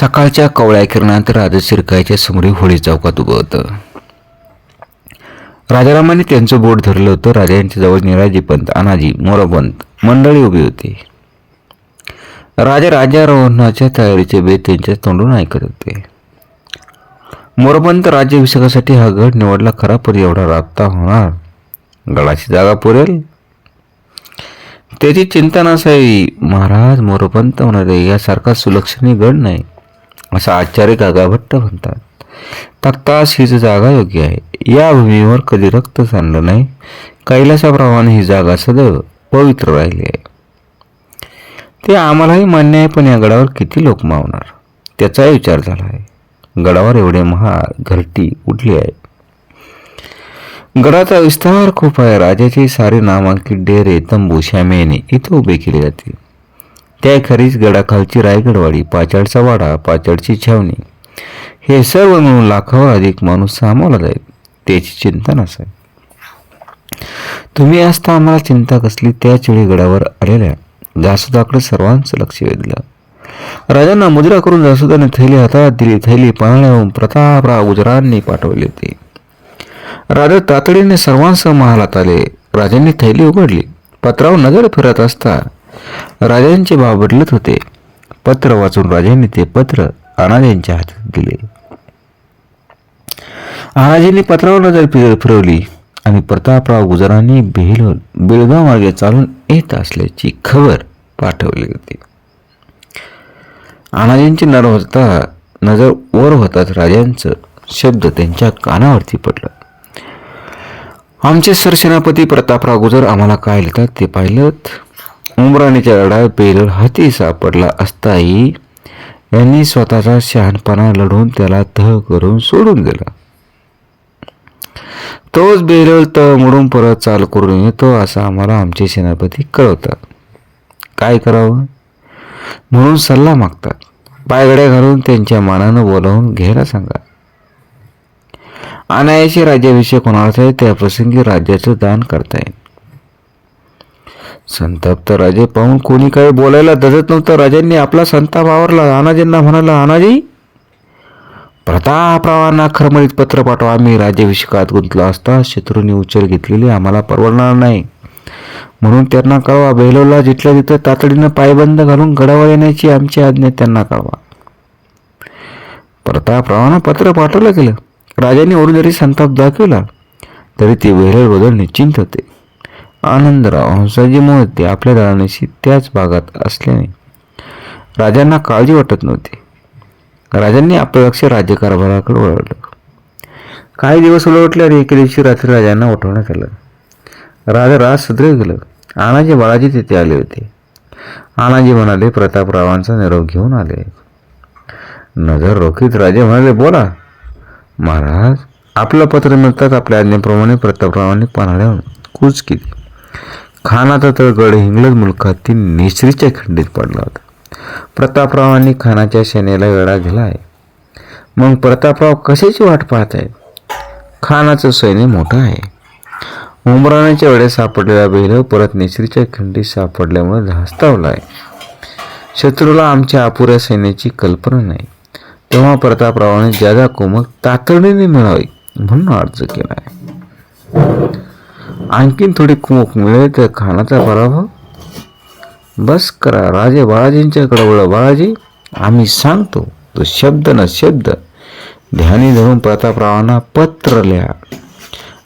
सकाळच्या कवळ्या किरणात राजा शिरकायच्या समोर होळी चौकात उभं होतं. राजारामाने त्यांचं बोट धरलं होतं. राजा यांच्या जवळ निराजीपंत अनाजी मोरपंत मंडळी उभी होती. राजा राजारोहणाच्या तयारीचे बेत त्यांच्या तोंडून ऐकत होते. मोरपंत राज्याभिषेकासाठी हा गड निवडला. खरा पण एवढा राबता होणार? गडाची जागा पुरेल? त्याची चिंता नसावी. महाराज मोरपंत म्हणाले यासारखा सुलक्षणी गड नाही. असं आचार्य गागाभट्ट म्हणतात. तक्तास हीच जागा योग्य आहे. या भूमीवर कधी रक्त सांडलं नाही. कैलासाप्रमाणे ही जागा सदैव पवित्र राहिली आहे. ते आम्हालाही मान्य आहे पण या गडावर किती लोक मावणार? त्याचाही विचार झाला आहे. गडावर एवढे महा घरटी उठली आहे. गडाचा विस्तार खूप आहे. राजाचे सारे नामांकित डेरे तंबू शामेने इथं उभे केले जातील. त्या खरीच गडाखालची रायगडवाडी पाचाडचा वाडा पाचाडची छावणी. हे सर्व मिळून लाखावर अधिक माणूस सामावला जाईल त्याची चिंता नसावी. तुम्ही असता आम्हाला चिंता कसली त्याच वेळी गडावर आलेल्या जासुदाकडे सर्वांचं लक्ष वेधलं. राजांना मुद्रा करून जासुदाने थैली हातात दिली थैली पाहण्याहून प्रतापराव गुजरांनी पाठवली होती. राजा तातडीने सर्वांसह महालात आले राजांनी थैली उघडली. पत्रावर नजर फिरत असता राजांचे भाव बदलत होते. पत्र वाचून राजांनी ते पत्र अनाजांच्या हातात दिले. अनाजींनी पत्रावर नजर फिरवली आणि प्रतापराव गुजरांनी बेल बेळगाव मार्गे चालून येत असल्याची खबर पाठवली होती. अनाजींची नर होता नजर वर होताच राजांचं शब्द त्यांच्या कानावरती पडलं. आमचे सरसेनापती प्रतापराव गुजर आम्हाला काय लिहितात ते पाहिलं उमराणीच्या लढाईत बेलर हाती सापडला असताही यांनी स्वतःचा शहाणपणा लढून त्याला तह करून सोडून दिला. तोच बेरळ तह परत चाल करून येतो असं आम्हाला आमचे सेनापती कळवतात. काय करावं? म्हणून सल्ला मागतात. पायगड्या घालून त्यांच्या मानानं बोलावून घ्यायला सांगा. अनायाशी राज्याभिषेक होणार आहे त्या प्रसंगी राज्याचं दान करता येईल. संतप्त राजे पाहून कोणी काही बोलायला दजत नव्हतं. राजांनी आपला संताप आवरला. अनाजींना म्हणाला अनाजी प्रतापरावांना खरमरीत पत्र पाठवा. आम्ही राज्याभिषेकात गुंतलो असता शत्रूने उचल घेतलेली आम्हाला परवडणार नाही. म्हणून त्यांना कळवा. बेलोला जिथल्या तिथं तातडीनं पायबंद घालून गडावर येण्याची आमची आज्ञा त्यांना कळवा. प्रतापरावांना पत्र पाठवलं गेलं. राजांनी वरून जरी संताप दाखवला तरी ते बदल निश्चिंत होते. आनंदराव हंसाजी मोहिते आपल्या दळाण्याशी त्याच भागात असल्याने राजांना काळजी वाटत नव्हती. राजांनी आपलं लक्ष राज्यकारभाराकडे वळवलं. काही दिवस उलटल्यावर एके दिवशी रात्री राजांना उठवण्यात आलं. राजा राज सुधरे गेलं. आनाजी बाळाजी तिथे आले होते. आनाजी म्हणाले प्रतापरावांचा निरोप घेऊन आले. नजर रोखीत राजे म्हणाले बोला. महाराज आपलं पत्र मिळताच आपल्या आज्ञेप्रमाणे प्रतापरावांनी पन्हाळ्याहून कूच केली. खानाचा तर गड इंग्लज मुलखातील नेसरीच्या खंडीत पडला होता. प्रतापरावांनी खानाच्या सेनेला वेळा दिला आहे. मग प्रतापराव कशाची वाट पाहत आहेत? खानाचं सैन्य मोठं आहे. उमराण्याच्या वेळेस सापडलेला बैल परत नेसरीच्या खंडीत सापडल्यामुळे धास्तावला आहे. शत्रूला आमच्या अपुऱ्या सैन्याची कल्पना नाही. तेव्हा प्रतापरावाने ज्यादा कुमक तातडीने मिळावी म्हणून अर्ज केला आहे. आणखीन थोडी कुमक मिळेल तर खानाचा पराभव? बस करा राजे बाळाजींच्याकडे वळ बाळाजी आम्ही सांगतो तो शब्द न शब्द. ध्यानी धरून प्रतापरावांना पत्र लिहा.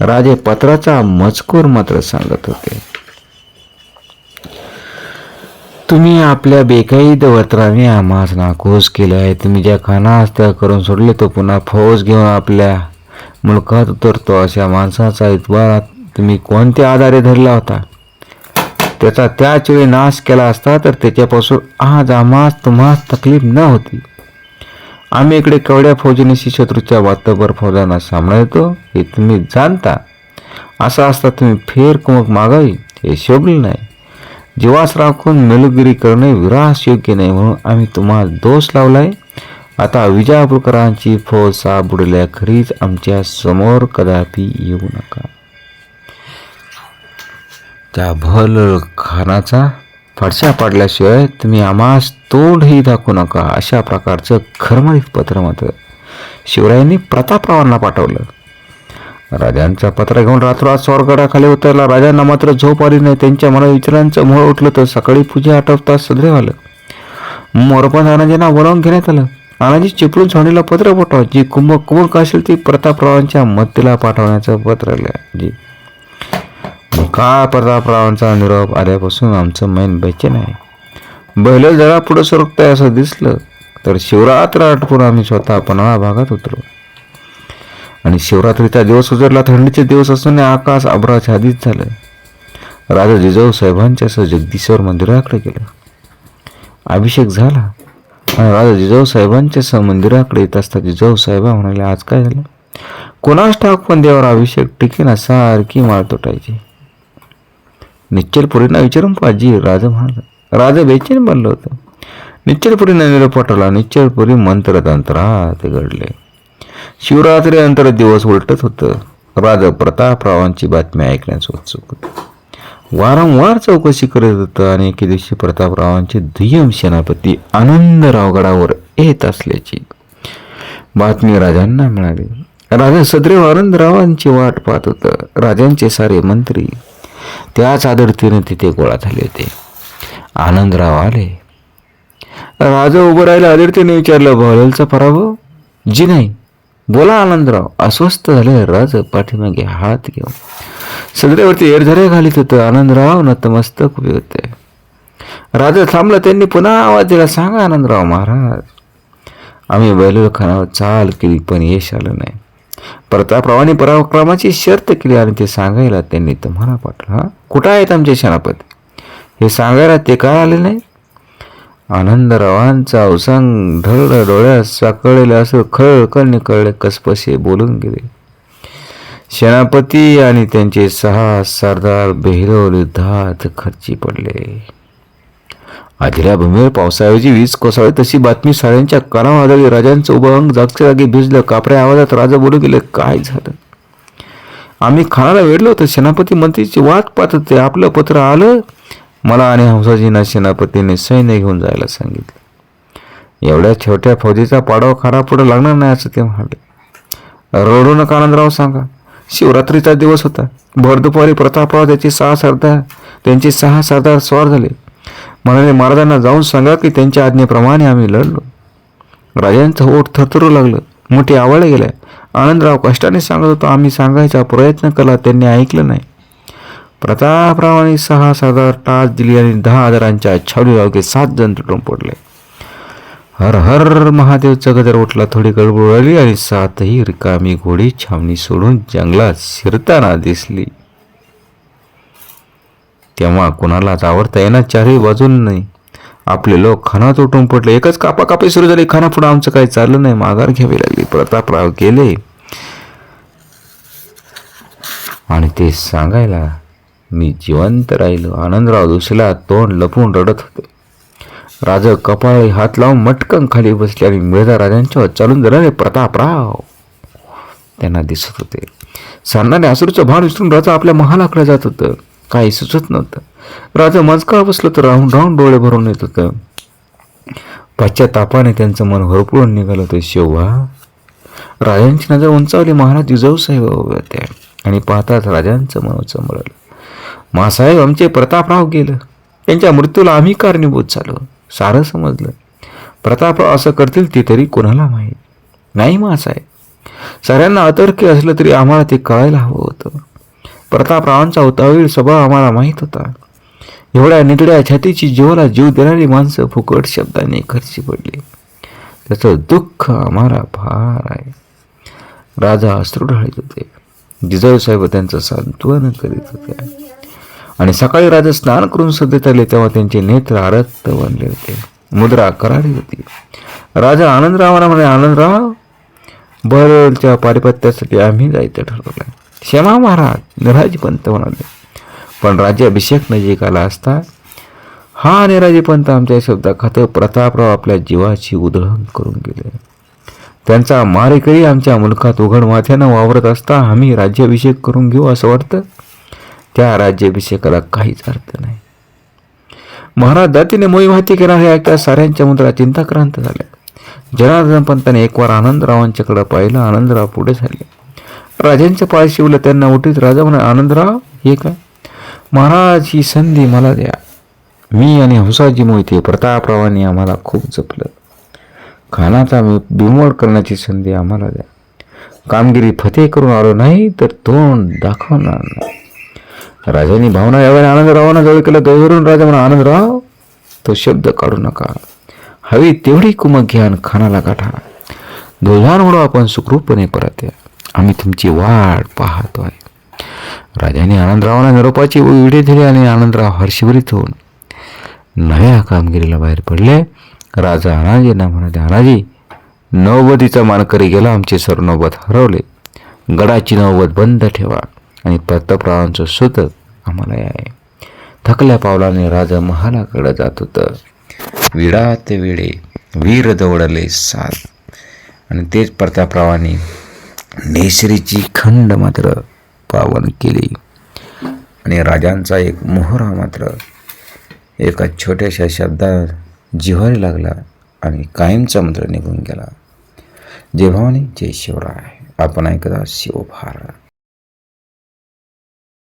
राजे पत्राचा मजकूर मात्र सांगत होते. तुम्ही आपल्या बेकाईद वत्राने आम्हास नाकोस केले आहे तुम्ही ज्या खाना हत्या करून सोडले तो पुन्हा फौज घेऊन आपल्या मुलकात उतरतो. अशा माणसाचा इतबार तुम्ही कोणत्या आधारे धरला होता? त्याचा त्याच वेळी नाश केला असता तर त्याच्यापासून आज आम्हास तुम्हास तकलीफ न होती. आम्ही इकडे कवड्या फौजनीशी शत्रूच्या वातावर फौजांना सांभाळतो हे तुम्ही जाणता. असा असता तुम्ही फेर कुमक मागावी हे शोभले नाही. जीवास राखून मेलगिरी करणे विरास योग्य नाही म्हणून आम्ही तुम्हाला दोष लावलाय. आता विजापूरकरांची फौज सापडल्या खरीच आमच्यासमोर कदापि येऊ नका. त्या भल खानाचा फडशा पाडल्याशिवाय तुम्ही आम्हास तोंडही दाखवू नका अशा प्रकारचं खरमरीत पत्र मात्र शिवरायांनी प्रतापरावांना पाठवलं. राजांचं पत्र घेऊन रात्रोरात स्वर्गडाखाली उतरला. राजांना मात्र झोप आली नाही. त्यांच्या मनात विचारांचं मोळ उठलं तर सकाळी पूजा आठवता सदरे आलं मोरपंत आनंदींना बोलावून घेण्यात आलं. आनंदी चिपळून सोनीला पत्र पाठवा. जी कुंभ कुंभ असेल ती प्रतापरावांच्या मत्तीला पाठवण्याचं पत्र लिहा. जी काय प्रतापरावांचा निरोप आल्यापासून आमचं मैन बेचैन आहे बैल जरा पुढं सरकतंय असं दिसलं तर शिवरात्र आटपून आम्ही स्वतः पन्हाळा भागात उतरू. आणि शिवरात्रीचा दिवस उजरला थंडीचे दिवस असून आकाश अभ्राच्छादित झालं राजा जिजाऊ साहेबांच्या सह जगदीश्वर मंदिराकडे गेलं. अभिषेक झाला. आणि राजा जिजाऊ साहेबांच्या सह मंदिराकडे येत असता जिजाऊ साहेबा म्हणाले आज काय झालं? कोणास ठाक पण देवावर अभिषेक टिकेना सारखी माळ तुटायची. निश्चलपुरींना विचारून पाजी राजा म्हणाला. राजा बेचैन बनलं होतं. निश्चलपुरींना निरोप पाठवला निश्चलपुरी मंत्रतंत्रात घडले. शिवरात्री अंतर दिवस उलटत होतं. राजा प्रतापरावांची बातमी ऐकण्यास उत्सुक होतं. वारंवार चौकशी करत होतं आणि एके दिवशी प्रतापरावांचे दुय्यम सेनापती आनंदराव गडावर येत असल्याची बातमी राजांना मिळाली. राजा सदैव आनंदरावांची वाट पाहत होतं. राजांचे सारे मंत्री त्याच आदरतीने तिथे गोळा झाले होते. आनंदराव आले. राजा उभं राहिला आदरतीने विचारलं भावलेलचा पराभव? जी नाही. बोला आनंदराव अस्वस्थ झाले राज पाठीमागे हात घेऊन. सदरेवरती एरझरे घालीत होतं. आनंदराव नतमस्तक उभे होते. राजा थांबला त्यांनी पुन्हा आवाज दिला सांगा आनंदराव महाराज आम्ही बैलखानावर चाल केली पण यश आलं नाही. प्रतापरावांनी पराक्रमाची शर्त केली आणि ते सांगायला त्यांनी तुम्हाला पाठलं कुठं आहेत आमचे सेनापती? हे सांगायला ते काय आले नाही आनंदरावांचा अवसांग ढळ डोळ्यात साकळलेलं असं खळखळ निकळले कसपसे बोलून गेले. सेनापती आणि त्यांचे सहा सरदार बेहिरोल युद्धात खर्ची पडले. आधील्या भूमीवर पावसाऐवजी वीज कोसळली तशी बातमी साऱ्यांच्या कानावर आदळली राजांचं उभं अंग जागच्या जागी भिजलं कापऱ्या आवाजात राजा बोलू गेले काय झालं? आम्ही खानाला वेढलो होतो सेनापती मंत्रीची वाट पाहत होते आपलं पत्र आलं. मला आणि हंसाजींना सेनापतीने सैन्य घेऊन जायला सांगितलं. एवढ्या छोट्या फौजीचा पाडाव खारा पुढे लागणार नाही असं ते म्हणाले. रडू नका आनंदराव सांगा. शिवरात्रीचा दिवस होता. भर दुपारी प्रतापराव त्याचे सहा सरदार त्यांचे सहा सरदार स्वार झाले. म्हणाले महाराजांना जाऊन सांगा की त्यांच्या आज्ञेप्रमाणे आम्ही लढलो. राजांचं ओठ थरथरू लागलं. मोठी आवडले गेल्या. आनंदराव कष्टाने सांगत होतो आम्ही सांगायचा प्रयत्न केला त्यांनी ऐकलं नाही. प्रतापरावांनी सहा हजार टाच दिली आणि दहा हजारांच्या छावणी अवघे सात जण तुटून पडले. हर हर महादेवचा गजर उठला थोडी गडबड आली आणि सातही रिकामी घोडी छावणी सोडून जंगलात शिरताना दिसली. तेव्हा कुणालाच आवडता येणार चारही बाजूंनी आपले लोक खानात तुटून पडले. एकच कापाकापी सुरू झाली. खाना पुढे आमचं काही चाललं नाही. माघार घ्यावी लागली. प्रतापराव गेले. आणि ते सांगायला मी जिवंत राहिलो. आनंदराव दुसऱ्याला तोंड लपून रडत होते. राजा कपाळी हात लावून मटकन खाली बसले आणि मिळदा राजांच्यावर चालून जाणारे प्रतापराव! त्यांना दिसत होते. सांगणारे असुरचं भान विसरून राजा आपल्या महालाकडे जात होतं. काही सुचत नव्हतं. राजा मजकाळ बसलं तर राहून राहून डोळे भरून येत होतं. पश्चातापाने त्यांचं मन भरपूरून निघालं होतं. शेव्हा राजांची नजर उंचावली. महाराज जिजाऊ साहेब होते आणि पाहताच राजांचं मन चंबळलं. मासाहेब आमचे प्रतापराव गेलं. त्यांच्या मृत्यूला आम्ही कारणीभूत झालो. सारं समजलं. प्रतापराव असं करतील ते तरी कोणाला माहीत? नाही मासाहेब साऱ्यांना अतर्की असलं तरी आम्हाला ते कळायला हवं होतं. प्रतापरावांचा उतावीळ स्वभाव आम्हाला माहीत होता. एवढ्या निगड्या छातीची जीवाला जीव देणारी माणसं फुकट शब्दाने खर्ची पडली. त्याचं दुःख आम्हाला फार आहे. राजा अश्रू ढाळीत होते. जिजाऊसाहेब त्यांचं सांत्वन करीत होते. आणि सकाळी राजा स्नान करून सध्यात आले तेव्हा त्यांचे नेत्र आरक्त बनले होते. मुद्रा करारी होती. राजा आनंदरावांना म्हणे आनंदराव बरच्या पारिपत्यासाठी आम्ही जायचं ठरवलं क्षमा महाराज निराजीपंत म्हणाले. पण राज्याभिषेक नजीक आला असता हा निराजीपंत आमच्या शब्दाखात प्रतापराव आपल्या जीवाची उधळण करून गेले. त्यांचा मारेकरी आमच्या मुलखात उघड माथ्यानं वावरत असता आम्ही राज्याभिषेक करून घेऊ असं वाटतं? त्या राज्याभिषेकाला काहीच अर्थ नाही. महाराज दातीने मोही माहिती केला ऐकता साऱ्यांच्या मुद्रा चिंताक्रांत झाल्या. जनार्दन पंताने एकवार आनंदरावांच्याकडे पाहिलं आनंदराव पुढे झाले. राजांच्या पाय शिवलं त्यांना उठीत राजा म्हणा आनंदराव हे काय? महाराज ही संधी मला द्या. मी आणि हौसाजी मोहिते प्रतापरावांनी आम्हाला खूप जपलं. खानाचा मी बिमोड करण्याची संधी आम्हाला द्या. कामगिरी फते करून आलो नाही तर तोंड दाखवणार नाही. राजांनी भावना यावेळी आनंदरावांना जवळ केलं. दोहरून राजा म्हणा आनंदराव तो शब्द काढू नका. हवी तेवढी कुमक घ्यान खानाला गाठा. दोघांमुळं आपण सुखरूपपणे परत या. आम्ही तुमची वाट पाहतो आहे राजाने आनंदरावांना निरोपाची विडे दिली आणि आनंदराव हर्षभरीत होऊन नव्या कामगिरीला बाहेर पडले. राजा अनाजींना म्हणाले अनाजी नौबतीचा मानकरी गेला आमचे सरनौबत हरवले. गडाची नौबत बंद ठेवा आणि प्रतापरावांचं सुतक आम्हाला आहे थकल्या पावलाने राजा महालाकडे जात होतं. विडात विडे वीर दौडले सात. आणि तेच प्रतापरावांनी नेसरीची खंड मात्र पावन केली. आणि राजांचा एक मोहरा मात्र एका छोट्याशा शब्दात जिव्हारी लागला आणि कायमचा मंत्र निघून गेला. जय भवानी जय शिवराय आपण ऐकता शिवभारत.